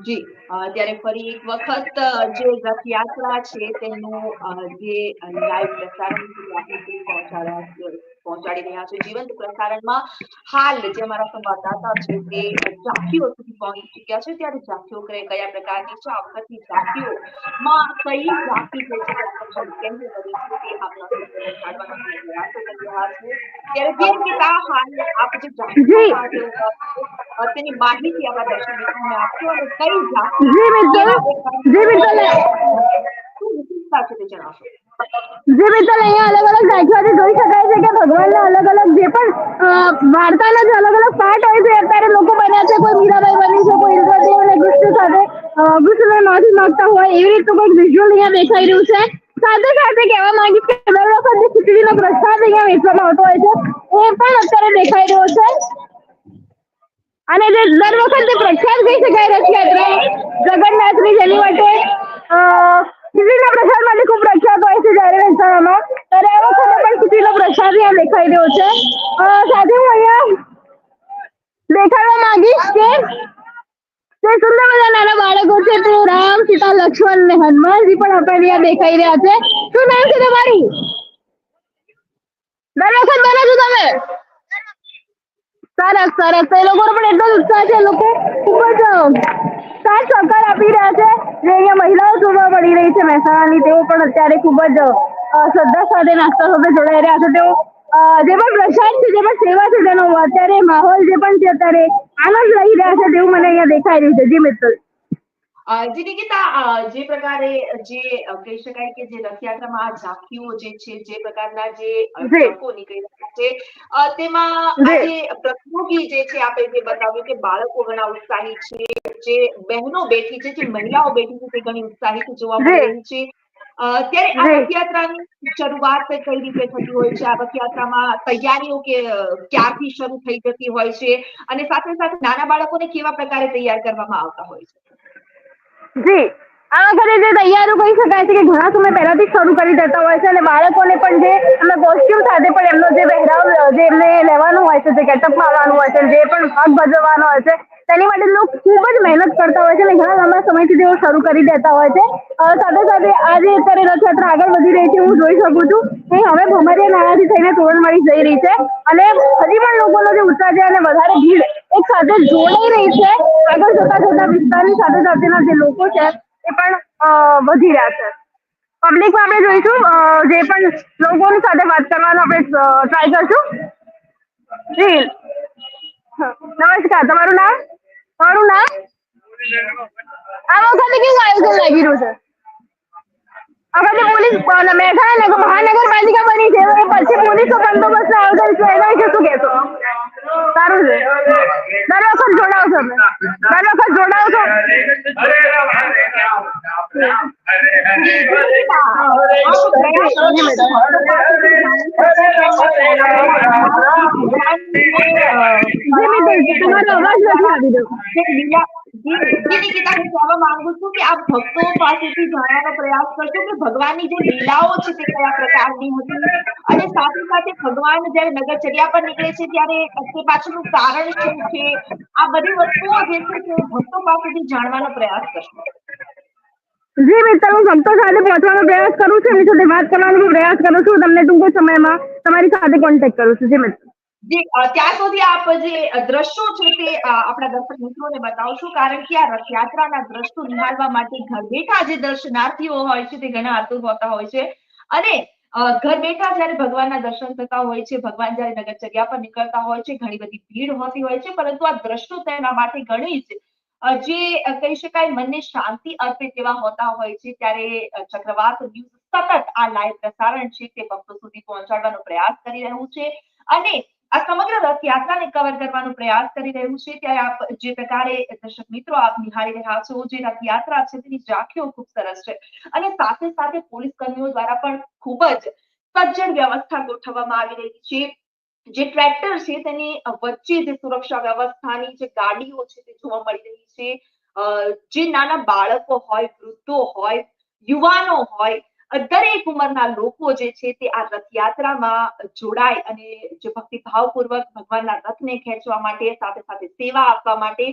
જી. ત્યારે ફરી એક વખત જે રથયાત્રા છે તેનું જે લાઈવ પ્રસારણ પહોંચાડી રહ્યા છે જીવંત પ્રસારણમાં હાલ જે અમારા સંવાદદાતા છે તે ઝાંખીઓ સુધી પહોંચી ચુક્યા છે ત્યારે જાતિઓ કયા પ્રકારની છે આ વખતની ઝાંખીઓમાં કઈ જાતિ જે છે કેન્દ્ર બની છે તે આપણા સુધી પહોંચાડવાનો અમે પ્રયાસો કરી રહ્યા છે ત્યારે જે પિતા હાલ આપ તેની માહિતી આપણા દર્શક મિત્રોને આપશો અને કઈ ઝાંખી જી મિત્તલ જી મિત્તલ શું વિશેષતા છે તે જણાવશો જે રીતે અહીંયા અલગ અલગ ઝાંખીઓથી જોઈ શકાય છે કે ભગવાનના અલગ અલગ જે પણ વાર્તાના જે અલગ અલગ પાર્ટ હોય છે, અત્યારે લોકો બન્યા છે, કોઈ મીરાબાઈ બની છે, કોઈ ઇન્દ્રદેવ અને કૃષ્ણ સાથે કૃષ્ણને માફી માંગતા હોય, એવી રીતનું કંઈક વિઝ્યુઅલ અહીંયા દેખાઈ રહ્યું છે. સાથે સાથે કહેવા માંગીશ કે દર વખતે ખીચડીનો પ્રસાદ અહીંયા વેચવામાં આવતો હોય છે, એ પણ અત્યારે દેખાઈ રહ્યો છે. અને જે દર વખતે પ્રખ્યાત કહી શકાય, રથયાત્રા, જગન્નાથની જેની માટે ખીચડીના પ્રસાદ માટે ખૂબ પ્રખ્યાત હોય છે જ્યારે મહેસાણામાં ત્યારે આ વખતે પણ ખીચડીનો પ્રસાદ અહીંયા દેખાઈ રહ્યો છે. સાથે હું અહીંયા દેખાડવા માંગીશ કે જે સુંદર મજાના નાના બાળકો છે, તે રામ, સીતા, લક્ષ્મણ અને હનુમાનજી પણ આપણને અહીંયા દેખાઈ રહ્યા છે. શું નામ છે તમારી? દર વખત બનો છો તમે. સરસ સરસ. એ લોકોનો પણ એટલો ઉત્સાહ છે લોકો ખૂબ જ સાથ સહકાર આપી રહ્યા છે. જે અહીંયા મહિલાઓ જોવા મળી રહી છે મહેસાણાની. તેઓ પણ અત્યારે ખૂબ જ શ્રદ્ધા સાથે નાસ્તા સાથે જોડાઈ રહ્યા છે. તેઓ જે પણ પ્રસાદ છે, જે પણ સેવા છે, તેનો અત્યારે માહોલ જે પણ છે, અત્યારે આનંદ લઈ રહ્યા છે તેવું મને અહીંયા દેખાઈ રહ્યું છે. જી મિત્તલ. જી નિકિતા જે પ્રકારે જે કહી શકાય કે જે રથયાત્રામાં ઝાંખીઓ જે છે જે પ્રકારના જે લોકો નીકળી રહ્યા છે તેમાં જે. પ્રતિયોગી જે છે આપણે જે બતાવ્યું કે બાળકો ઘણા ઉત્સાહી છે જે બહેનો બેઠી છે જે મહિલાઓ બેઠી છે તે ઘણી ઉત્સાહિત જોવા મળી રહી છે. અ, ત્યારે આ. રથયાત્રાની શરૂઆત કઈ રીતે થતી હોય છે? આ રથયાત્રામાં તૈયારીઓ કે ક્યારથી શરૂ થઈ જતી હોય છે? અને સાથે સાથે નાના બાળકોને કેવા પ્રકારે તૈયાર કરવામાં આવતા હોય છે? જી. આ વખતે જે તૈયારો કહી શકાય છે કે ઘણા સમય પહેલાથી શરૂ કરી દેતા હોય છે અને બાળકોને પણ જે એમના કોસ્ટ્યુમ સાથે પણ એમનો જે પહેરાવ, જે એમને લેવાનું હોય છે, જે ગેટઅપ આવવાનું હોય છે, જે પણ ભાગ ભજવવાનો હોય છે, તેની માટે લોકો ખૂબ જ મહેનત કરતા હોય છે અને ઘણા લાંબા સમયથી તેઓ શરૂ કરી દેતા હોય છે. સાથે સાથે આજે અત્યારે રથયાત્રા આગળ વધી રહી છે, હું જોઈ શકું છું કે હવે ભમરિયા નાળાથી થઈને તોરણવાળી જઈ રહી છે અને હજી પણ લોકોનો જે ઉત્સાહ છે અને વધારે ભીડ એક સાથે જોડાઈ રહી છે. આગળ જતા જતા વિસ્તારની સાથે સાથેના જે લોકો છે, એ પણ વધી રહ્યા છે. પબ્લિકમાં આપણે જોઈશું જે પણ લોકોની સાથે વાત કરવાનો આપણે ટ્રાય કરશું. જી. નમસ્કાર, તમારું નામ? તમારું નામ? આ વખતે કેવું આયોજન લાગી રહ્યું છે? આ વખતે પોલીસ અ, મહેસાણા નગર મહાનગરપાલિકા બની છે તો એ પછી પોલીસનો બંદોબસ્ત આયોજન છે એના વિશે શું કહેશો સારું છે દર વખત જોડાવ છો તમે દર વખત જોડાવ છો જી, જી, નિકિતા, અ, આપ પ્રયાસ કરો છો કે ભક્તો પાસેથી જાણી શકો કે ભગવાનને અ, જી મિત્ર તમારો અવાજ નથી આવી રહ્યો જે નિકિતા હું કહેવા માંગુ છું કે આપ ભક્તો પાસેથી જાણવાનો પ્રયાસ કરશો કે ભગવાનની જે લીલાઓ છે તે કયા પ્રકારની હતી? અને સાથે સાથે ભગવાન જ્યારે નગરચર્યા પર નીકળે છે ત્યારે તે પાછળનું કારણ શું છે? આ બધી વસ્તુઓ જે છે તે ભક્તો પાસેથી જાણવાનો પ્રયાસ કરશો. જી મિત્ર, હું ભક્તો સાથે પહોંચવાનો પ્રયાસ કરું છું. એમની સાથે વાત કરવાનો પ્રયાસ કરું છું. તમને ટૂંક સમયમાં તમારી સાથે કોન્ટેક્ટ કરું છું. જી મિત્ર. જી ત્યાં સુધી આપ જે દ્રશ્યો છે તે આપણા દર્શક મિત્રોને બતાવશો. કારણ કે આ રથયાત્રાના દ્રશ્યો નિહાળવા માટે ઘર બેઠા જે દર્શનાર્થીઓ હોય છે તે ઘણા આતુર હોતા હોય છે. અને ઘર બેઠા જ્યારે ભગવાનના દર્શન થતા હોય છે, ભગવાન જ્યારે નગરચર્યા પર નીકળતા હોય છે, ઘણી બધી ભીડ હોતી હોય છે, પરંતુ આ દ્રશ્યો તેના માટે ઘણી જ જે કહી શકાય મનને શાંતિ અર્પે તેવા હોતા હોય છે, ત્યારે ચક્રવાત ન્યૂઝ સતત આ લાઈવ પ્રસારણ છે તે ભક્તો સુધી પહોંચાડવાનો પ્રયાસ કરી રહ્યું છે. અને આ સમગ્ર રથયાત્રાને કવર કરવાનો પ્રયાસ કરી રહ્યું છે. ત્યારે આપ જે પ્રકારે દર્શક મિત્રો આપ નિહાળી રહ્યા છો, જે રથયાત્રા છે તેની ઝાંખીઓ ખૂબ સરસ છે. અને સાથે સાથે પોલીસ કર્મીઓ દ્વારા પણ ખૂબ જ સજ્જડ વ્યવસ્થા ગોઠવવામાં આવી રહી છે. જે ટ્રેક્ટર છે તેની વચ્ચે જે સુરક્ષા વ્યવસ્થાની જે ગાડીઓ છે તે જોવા મળી રહી છે. જે નાના બાળકો હોય, વૃદ્ધો હોય, યુવાનો હોય દરેક ઉંમરના લોકો જે છે તે આ રથયાત્રામાં જોડાય અને જે ભક્તિભાવપૂર્વક ભગવાનના રથને ખેંચવા માટે, સાથે સાથે સેવા આપવા માટે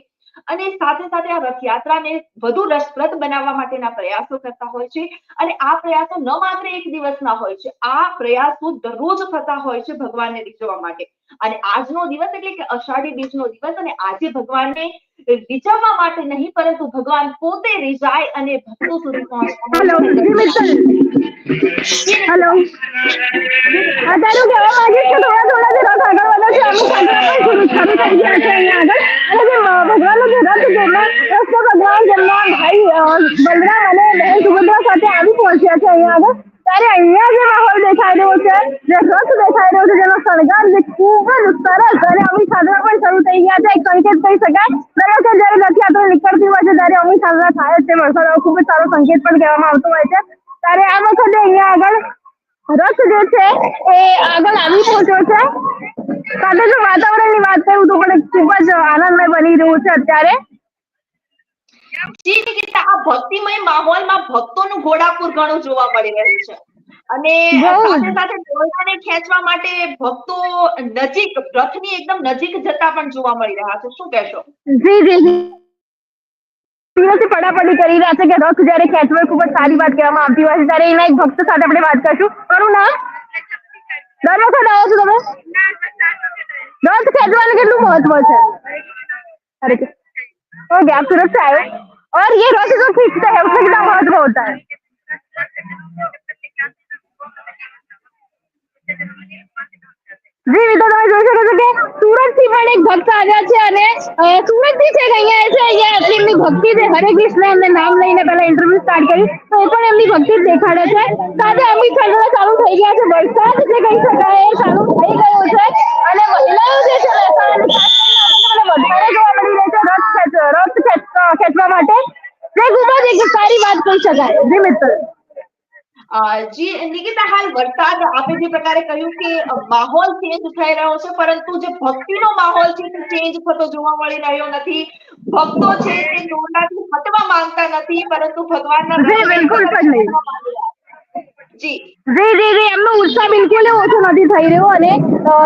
અને સાથે સાથે આ રથયાત્રાને વધુ રસપ્રદ બનાવવા માટેના પ્રયાસો કરતા હોય છે. અને આ પ્રયાસો ન માત્ર એક દિવસના હોય છે, આ પ્રયાસો દરરોજ થતા હોય છે ભગવાનને રીઝવવા માટે. અને આજનો દિવસ એટલે કે અષાઢી બીજનો દિવસ અને આજે ભગવાનને રીઝવવા માટે નહીં, પરંતુ ભગવાન પોતે રીઝાય અને ભક્તો સુધી પહોંચે. હેલો અહીંયા આગળ. ભગવાન ભાઈ બલરામ અને બહેન સાથે આવી પહોંચ્યા છે અહીંયા આગળ. ત્યારે અહીંયા જે માહોલ દેખાઈ રહ્યો છે, જે રસ દેખાઈ રહ્યો છે, જેનો શણગાર જે ખૂબ જ સરસ અને અમી સાધના પણ શરૂ થઈ ગયા છે, એક સંકેત કહી શકાય. દર વખતે જ્યારે રથયાત્રા નીકળતી હોય છે, ત્યારે અમી સાધના થાય છે વરસાદ ખૂબ જ સારો સંકેત પણ કહેવામાં આવતો હોય છે. ત્યારે આ વખતે અહીંયા આગળ રથ જે છે, એ આગળ આવી પહોંચ્યો છે. સાથે જો વાતાવરણની વાત કરું તો પણ ખૂબ જ આનંદમય બની રહ્યું છે અત્યારે. જી નિકિતા આ ભક્તિમય માહોલમાં ભક્તોનું ઘોડાપુર ઘણું જોવા મળી રહ્યું છે. અને સાથે સાથે દોરડાને ખેંચવા માટે ભક્તો નજીક રથની એકદમ નજીક જતા પણ જોવા મળી રહ્યા છે. શું કહેશો? જી જી જી. પડાપડી કરી રહ્યા છે કે રથ જ્યારે ખેંચવો ખૂબ જ સારી વાત કહેવામાં આવતી હોય છે. ત્યારે એના એક ભક્ત સાથે આપણે વાત કરશું. મારું નામ? દર વખત આવો છો તમે? રથ ખેંચવાનું કેટલું મહત્વ છે? अरे ओके आप सूरत से आए हो? और ये रथ जो खींचते हैं उसमें कितना महत्व होता है જી મિત્રો તમે જોઈ શકો છો કે સુરત થી પણ એક ભક્ત આવ્યા છે અને સુરત થી છે અહીંયા છે અહીંયા આટલી એમની ભક્તિ છે હરે કૃષ્ણ એમને નામ લઈને પહેલા ઇન્ટરવ્યુ સ્ટાર્ટ કરી તો એ પણ એમની ભક્તિ જ દેખાડે છે સાથે અમિત ખંડોળા ચાલુ થઈ ગયા છે વરસાદ જે કહી શકાય એ ચાલુ થઈ ખેંચવા માટે? જે ખૂબ જ એક સારી વાત કહી શકાય. જી મિત્ર. જી નિકિતા હાલ વરસાદ આપે જે પ્રકારે કહ્યું કે માહોલ ચેન્જ થઈ રહ્યો છે પરંતુ જે ભક્તિનો માહોલ છે તે ચેન્જ થતો જોવા મળી રહ્યો નથી. ભક્તો છે તે દોરડાથી હટવા માંગતા નથી પરંતુ ભગવાનના બિલકુલ પણ નહીં. જી. જી જી જી એમનો ઉત્સાહ બિલકુલ ઓછો નથી થઈ રહ્યો અને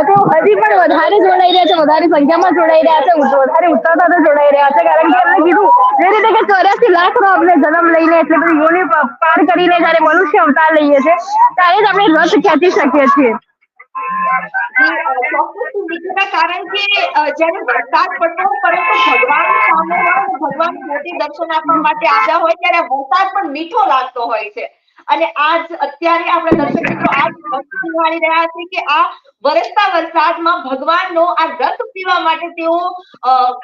તેઓ હજી પણ વધારે જોડાઈ રહ્યા છે વધારે સંખ્યામાં જોડાઈ રહ્યા છે વધારે ઉત્સાહ સાથે જોડાઈ રહ્યા છે કારણ કે એમને કીધું જે રીતે કે ચોર્યાસી લાખ નો આપણે જન્મ લઈને એટલે બધું યોનિ પાર કરીને જયારે મનુષ્ય અવતાર લઈએ છે ત્યારે જ આપણે રથ ખેંચી શકીએ છીએ. કારણ કે અ, વરસાદ પડતો પરંતુ ભગવાન સામે ભગવાન પોતે દર્શન આપવા માટે આવ્યા હોય ત્યારે વરસાદ પણ મીઠો લાગતો હોય છે. અને આજ અત્યારે આપણે દર્શક મિત્રો આ જ વસ્તુ નિહાળી રહ્યા છે કે આ વરસતા વરસાદમાં ભગવાનનો આ રથ પીવા માટે તેઓ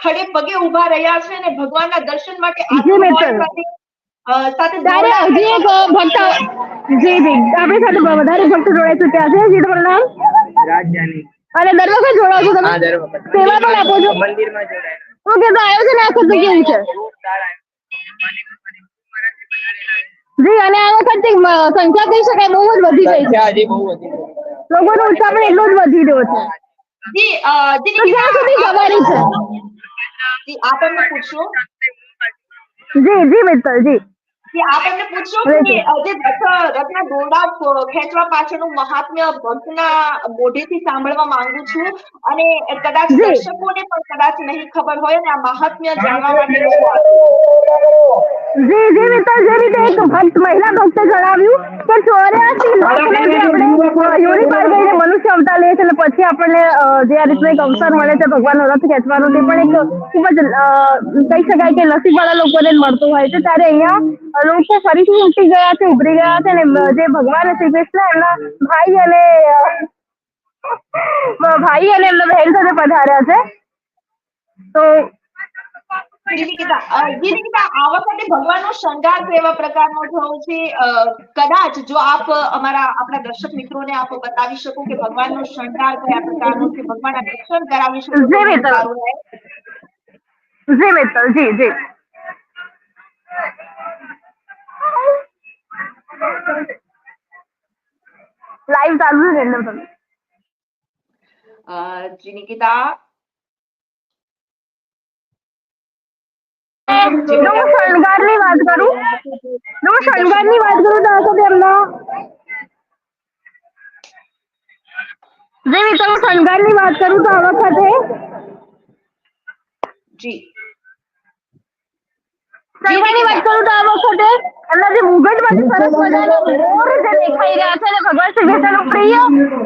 ખડે પગે ઊભા રહ્યા છે અને ભગવાનના દર્શન માટે સાથે, હજી એક ભક્ત જી જી. આપણી સાથે વધારે ભક્ત જોડાઈ ચૂક્યા છે જી તમારું નામ? રાજધાની. અને દર વખત જોડાઓ છો તમે? સેવા પણ આપો છો? મંદિરમાં જોડાયેલા ઓકે તો આયોજન આ વખતે કેવું છે? બહુ સારા. જી અને આ વખતે સંખ્યા કહી શકાય બહુ જ વધી ગઈ છે. લોકોનો ઉત્સાહ પણ એટલો જ વધી રહ્યો છે. જી અ, જી તો ક્યાં સુધી નિકિતા, છે. જી આપ એમને પૂછશો જી જી મિત્તલ જી. કે આપ પૂછશો કે જે રથ રથના દોરડા ખેંચવા પાછળનું મહાત્મ્ય ભક્તના મોઢેથી સાંભળવા માંગુ છું. અને કદાચ દર્શકોને પણ કદાચ નહીં ખબર હોય અને આ મહાત્મ્ય જાણવા માટે જી જી મિત્ર જે રીતે એક ભક્ત મહિલા ભક્તે જણાવ્યું કે ચોર્યાસી આપણે યોની પાર કરીને મનુષ્ય અવતાર લે છે અને પછી આપણને જે આ રીતનો એક અવસર મળે છે ભગવાનનો રથ ખેંચવાનો તે પણ એક ખૂબ જ કહી શકાય કે નસીબવાળા લોકોને મળતું હોય છે. ત્યારે અહીંયા લોકો ફરીથી ઉઠી ગયા છે ઉભરી ગયા છે અને જે ભગવાન શ્રી કૃષ્ણ એમના ભાઈ અને ભાઈ અને એમના બહેન સાથે પધાર્યા છે. તો આ વખતે ભગવાનનો શણગાર કેવા પ્રકારનો થયો છે કદાચ જો આપ અમારા આપણા દર્શક મિત્રોને આપ બતાવી શકો કે ભગવાનનો શણગાર કયા પ્રકારનો છે ભગવાનના દર્શન કરાવી શકો જી મિત્તલ જી જી. લાઈવ ચાલુ છે એટલે તમે. નિકિતા હું શણગારની વાત કરું? હું શણગારની વાત કરું તો વખતે એમનો? જે મિત્ર હું શણગારની વાત કરું તો આ વખતે જી. શણગારની વાત કરું તો આ વખતે એમના જે મુગટમાંથી સરસ મજાનો મોર જે દેખાઈ રહ્યા છે અને ભગવાન શ્રી કૃષ્ણનું પ્રિય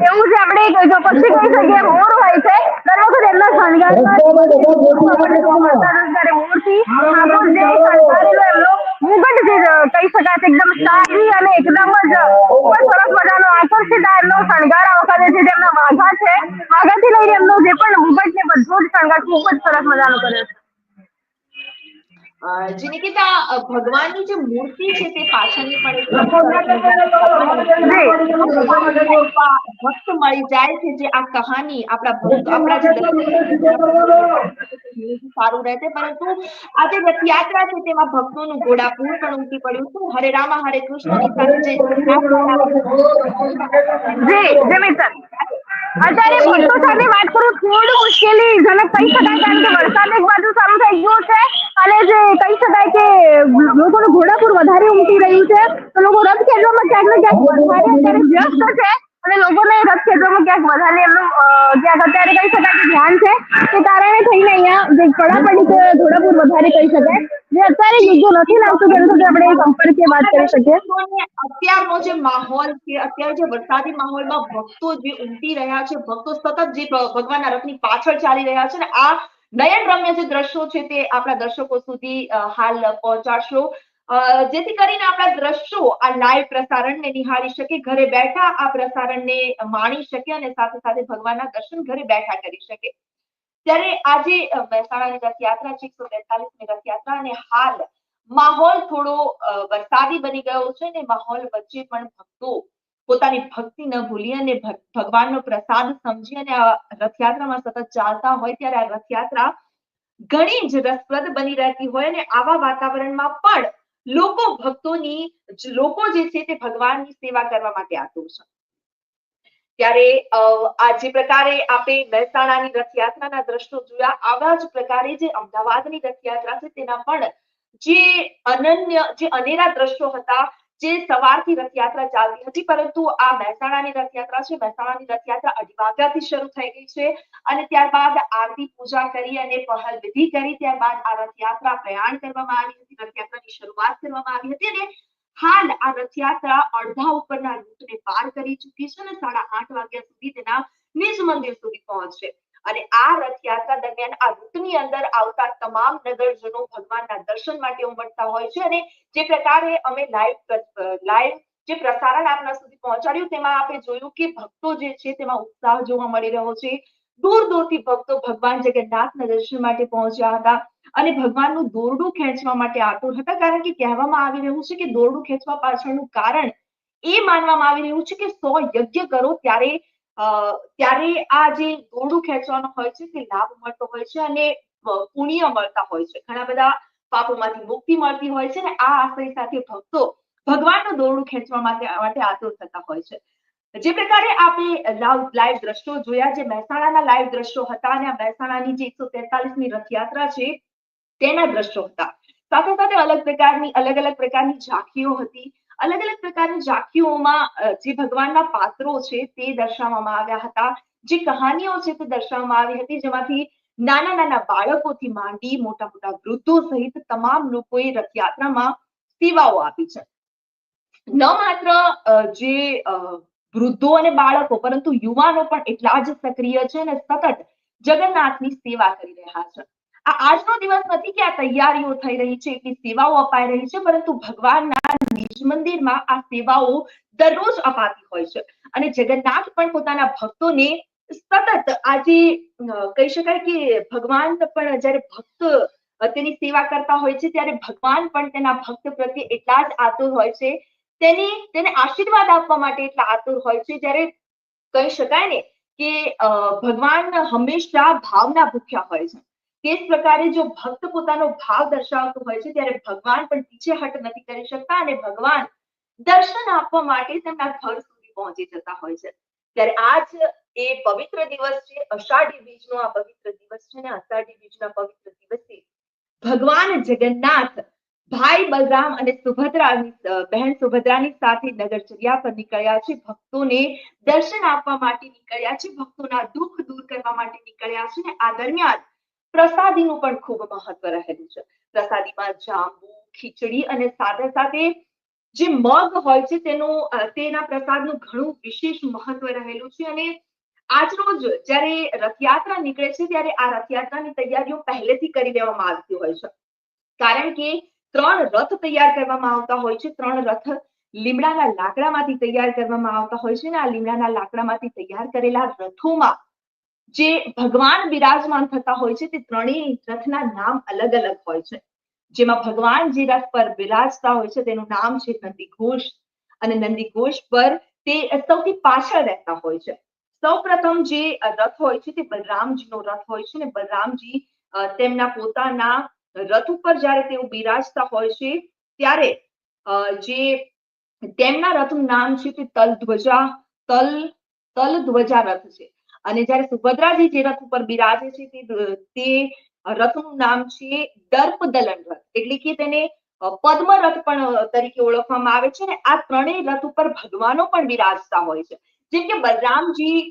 એવું જે આપણે જો પક્ષી કહી શકીએ મોર હોય છે. દર વખતે એમના શણગારમાં મોરથી આખો જે શણગારેલો એમનો મુગટ જે કહી શકાય છે એકદમ શાહી અને એકદમ જ ખૂબ જ સરસ મજાનો આકર્ષિત આ એમનો શણગાર આ વખતે છે જે એમના વાઘા છે. વાઘાથી લઈને એમનો જે પણ મુગટ છે બધો જ શણગાર ખૂબ જ સરસ મજાનો કર્યો છે. જે નિકિતા ભગવાનની જે મૂર્તિ છે તે પાછળની પણ ભક્ત મળી જાય છે જે આ કહાની આપણા ભક્ત આપણા જે સારું રહેશે પરંતુ આ જે રથયાત્રા છે તેમાં ભક્તોનું ઘોડાપૂર પણ ઉમટી પડ્યું છે. હરે રામા હરે કૃષ્ણ જી જી મિત્ર અત્યારે ભક્તો સાથે વાત કરું થોડું મુશ્કેલી જનક કહી શકાય કારણ કે વરસાદ એક બાજુ સારું થઈ ગયો છે અને જે કહી શકાય કે લોકોનું ઘોડાપુર વધારે ઉમટી રહ્યું છે તો લોકો રથ ખેંચવામાં ક્યાંક ને ક્યાંક વધારે અત્યારે વ્યસ્ત છે. અને લોકોને રથ ખેંચવામાં ક્યાંક વધારે એમનું ક્યાંક અત્યારે કહી શકાય કે ધ્યાન છે, તે કારણે થઈને અહીંયા જે કડાપડી છે ઘોડાપુર વધારે કહી શકાય. જે અત્યારે યોગ્ય નથી લાગતું તેમ કે આપણે સંપર્કે વાત કરી શકીએ. અત્યારનો જે માહોલ છે, અત્યારે જે વરસાદી માહોલમાં ભક્તો જે ઉમટી રહ્યા છે, ભક્તો સતત જે ભગવાનના રથની પાછળ ચાલી રહ્યા છે ને, આ નયન રમ્ય જે દ્રશ્યો છે તે આપણા દર્શકો સુધી હાલ પહોંચાડશો. જેથી કરીને આપણા દ્રશ્યો આ લાઈવ પ્રસારણને નિહાળી શકે, ઘરે બેઠા આ પ્રસારણને માણી શકે અને સાથે સાથે ભગવાનના દર્શન ઘરે બેઠા કરી શકે. ત્યારે આજે મહેસાણાની રથયાત્રા છે, એકસો બેતાલીસમી રથયાત્રા અને હાલ માહોલ થોડો વરસાદી બની ગયો છે ને માહોલ વચ્ચે પણ ભક્તો પોતાની ભક્તિ ન ભૂલી અને ભગવાનનો પ્રસાદ સમજી અને આ રથયાત્રામાં સતત ચાલતા હોય ત્યારે આ રથયાત્રા ઘણી જ રસપ્રદ બની રહેતી હોય અને આવા વાતાવરણમાં પણ લોકો ભક્તોની લોકો જે છે તે ભગવાનની સેવા કરવા માટે આતુર છે. ત્યારે આ જે પ્રકારે આપણે મહેસાણાની રથયાત્રાના દ્રશ્યો જોયા, આવા જ પ્રકારે જે અમદાવાદની રથયાત્રા છે તેના પણ જે અનન્ય, જે અનેરા દ્રશ્યો હતા જે સવારથી રથયાત્રા ચાલતી હતી, પરંતુ આ મહેસાણાની રથયાત્રા છે. મહેસાણાની રથયાત્રા અઢી વાગ્યાથી શરૂ થઈ ગઈ છે અને ત્યારબાદ આરતી પૂજા કરી અને પહલ વિધિ કરી. ત્યારબાદ આ રથયાત્રા પ્રયાણ કરવામાં આવી હતી. રથયાત્રાની શરૂઆત કરવામાં આવી હતી અને હાલ આ રથયાત્રા અડધા ઉપરના રૂટને પાર કરી ચૂકી છે અને સાડા આઠ વાગ્યા સુધી તેના નિજ મંદિર સુધી પહોંચશે અને આ રથયાત્રા દરમિયાન આ રૂટની અંદર આવતા તમામ નગરજનો ભગવાનના દર્શન માટે ઉમટતા હોય છે અને જે પ્રકારે અમે લાઈવ લાઈવ જે પ્રસારણ આપના સુધી પહોંચાડ્યું તેમાં આપણે જોયું કે ભક્તો જે છે તેમાં ઉત્સાહ જોવા મળી રહ્યો છે. દૂર દૂરથી ભક્તો ભગવાન જગન્નાથના દર્શન માટે પહોંચ્યા હતા અને ભગવાનનું દોરડું ખેંચવા માટે આતુર હતા કારણ કે કહેવામાં આવી રહ્યું છે કે દોરડું ખેંચવા પાછળનું કારણ એ માનવામાં આવી રહ્યું છે કે સો યજ્ઞ કરો ત્યારે ત્યારે આ જે દોરડું ખેંચવાનો હોય છે તે લાભ મળતો હોય છે અને પુણ્ય મળતા હોય છે. ઘણા બધા પાપોમાંથી મુક્તિ મળતી હોય છે અને આ આશય સાથે ભક્તો ભગવાનનું દોરડું ખેંચવા માટે માટે આતુર થતા હોય છે. જે પ્રકારે આપણે લાઈવ દ્રશ્યો જોયા, જે મહેસાણાના લાઈવ દ્રશ્યો હતા અને આ મહેસાણાની જે એકસો તેતાલીસમી રથયાત્રા છે, તેના દ્રશ્યો હતા. સાથે સાથે અલગ પ્રકારની અલગ અલગ પ્રકારની ઝાંખીઓ હતી. અલગ અલગ પ્રકારની ઝાંખીઓમાં જે ભગવાનના પાત્રો છે તે દર્શાવવામાં આવ્યા હતા. જે કહાનીઓ છે તે દર્શાવવામાં આવી હતી, જેમાંથી નાના નાના બાળકોથી માંડી મોટા મોટા વૃદ્ધો સહિત તમામ લોકોએ રથયાત્રામાં સેવાઓ આપી છે. ન માત્ર જે વૃદ્ધો અને બાળકો, પરંતુ યુવાનો પણ એટલા જ સક્રિય છે અને સતત જગન્નાથની સેવા કરી રહ્યા છે. આ આજનો દિવસ નથી કે આ તૈયારીઓ થઈ રહી છે, એટલી સેવાઓ અપાઈ રહી છે, પરંતુ ભગવાનના નિજ મંદિરમાં આ સેવાઓ દરરોજ અપાતી હોય છે. અને જગન્નાથ પણ પોતાના ભક્તોને સતત આજે કહી શકાય કે ભગવાન પણ જ્યારે ભક્ત તેની સેવા કરતા હોય છે, ત્યારે ભગવાન પણ તેના ભક્ત પ્રત્યે એટલા જ આતુર હોય છે. તેની, તેને આશીર્વાદ આપવા માટે એટલા આતુર હોય છે, જ્યારે કહી શકાય ને કે ભગવાન હંમેશા ભાવના ભૂખ્યા હોય છે. તે જ પ્રકારે જો ભક્ત પોતાનો ભાવ દર્શાવતો હોય છે, ત્યારે ભગવાન પણ પીછેહટ નથી કરી શકતા અને ભગવાન દર્શન આપવા માટે તેમના ઘર સુધી પહોંચી જતા હોય છે. ત્યારે આજ એ પવિત્ર દિવસ છે, અષાઢી બીજનો આ પવિત્ર દિવસ છે અને અષાઢી બીજના પવિત્ર દિવસે ભગવાન જગન્નાથ, ભાઈ બલરામ અને સુભદ્રાની બહેન સુભદ્રાની સાથે નગરચર્યા પર નીકળ્યા છે. ભક્તોને દર્શન આપવા માટે નીકળ્યા છે, ભક્તોના દુઃખ દૂર કરવા માટે નીકળ્યા છે અને આ દરમિયાન પ્રસાદીનું પણ ખૂબ મહત્વ રહેલું છે. પ્રસાદીમાં જાંબુ, ખીચડી અને સાથે સાથે જે મગ હોય છે તેનું તેના પ્રસાદનું ઘણું વિશેષ મહત્વ રહેલું છે અને આજરોજ જ્યારે રથયાત્રા નીકળે છે ત્યારે આ રથયાત્રાની તૈયારીઓ પહેલેથી કરી દેવામાં આવતી હોય છે. કારણ કે ત્રણ રથ તૈયાર કરવામાં આવતા હોય છે. ત્રણ રથ લીમડાના લાકડામાંથી તૈયાર કરવામાં આવતા હોય છે અને આ લીમડાના લાકડામાંથી તૈયાર કરેલા રથોમાં જે ભગવાન બિરાજમાન થતા હોય છે, તે ત્રણેય રથના નામ અલગ અલગ હોય છે. જેમાં ભગવાન જે રથ પર બિરાજતા હોય છે, તેનું નામ છે નંદીઘોષ અને નંદીઘોષ પર તે સૌથી પાછળ રહેતા હોય છે. સૌ પ્રથમ જે રથ હોય છે, તે બલરામજીનો રથ હોય છે ને બલરામજી તેમના પોતાના રથ ઉપર જ્યારે તેઓ બિરાજતા હોય છે, ત્યારે જે તેમના રથનું નામ છે તે તલધ્વજા, તલ, તલધ્વજા રથ છે. અને જ્યારે સુભદ્રાજી જે રથ ઉપર બિરાજે છે, તે તે રથનું નામ છે દર્પ દલન રથ એટલે કે તેને પદ્મ રથ પણ તરીકે ઓળખવામાં આવે છે ને, આ ત્રણેય રથ ઉપર ભગવાનો પણ બિરાજતા હોય છે. જેમ કે બલરામજી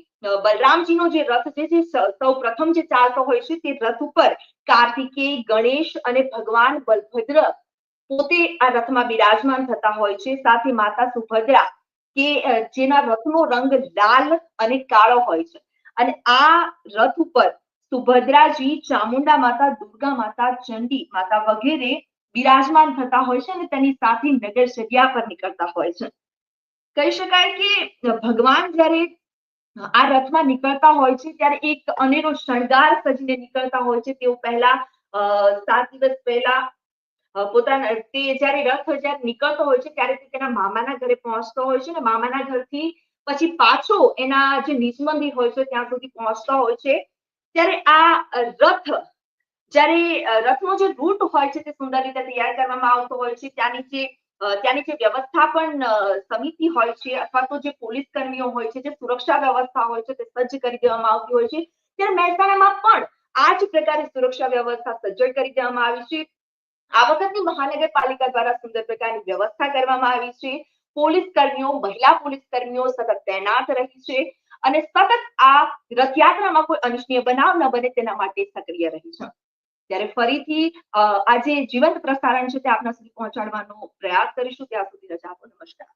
બલરામજીનો જે રથ છે, જે સૌ પ્રથમ જે ચાલતો હોય છે, તે રથ ઉપર કાર્તિકેય ગણેશ અને ભગવાન બલભદ્ર પોતે આ રથમાં બિરાજમાન થતા હોય છે. સાથે માતા સુભદ્રા કે જેના રથનો રંગ લાલ અને કાળો હોય છે. અને આ રથ ઉપર સુભદ્રાજી, ચામુંડા માતા, દુર્ગા માતા, ચંડી માતા વગેરે બિરાજમાન થતા હોય છે અને તેની સાથે નગર જગ્યા પર નીકળતા હોય છે. કહી શકાય કે ભગવાન જ્યારે આ રથમાં નીકળતા હોય છે, ત્યારે એક અનેરો શણગાર સજીને નીકળતા હોય છે. તેઓ પહેલા સાત દિવસ પહેલા પોતાના, તે જ્યારે રથ જ્યારે નીકળતો હોય છે, ત્યારે તેના મામાના ઘરે પહોંચતો હોય છે અને મામાના ઘરથી પછી પાછો એના જે નિજ મંદિર હોય છે, ત્યાં સુધી પહોંચતો હોય છે. ત્યારે આ રથ, જ્યારે રથનો જે રૂટ હોય છે, તે સુંદર રીતે તૈયાર કરવામાં આવતો હોય છે. ત્યાંની જે ત્યાંની જે વ્યવસ્થાપન સમિતિ હોય છે, અથવા તો જે પોલીસ કર્મીઓ હોય છે, જે સુરક્ષા વ્યવસ્થા હોય છે, તે સજ્જ કરી દેવામાં આવતી હોય છે. ત્યારે મહેસાણામાં પણ આ જ પ્રકારે સુરક્ષા વ્યવસ્થા સજ્જડ કરી દેવામાં આવી છે. આ વખતની મહાનગરપાલિકા દ્વારા સુંદર પ્રકારની વ્યવસ્થા કરવામાં આવી છે. પોલીસ કર્મીઓ મહિલા પોલીસ કર્મીઓ સતત તૈનાત રહી છે અને સતત આ રથયાત્રામાં કોઈ અનિચ્છનીય બનાવ ન બને તેના માટે સક્રિય રહી છે. ત્યારે ફરીથી અ, આ જીવંત પ્રસારણ છે તે આપના સુધી પહોંચાડવાનો પ્રયાસ કરીશું. ત્યાં સુધી રજા આપો. નમસ્કાર.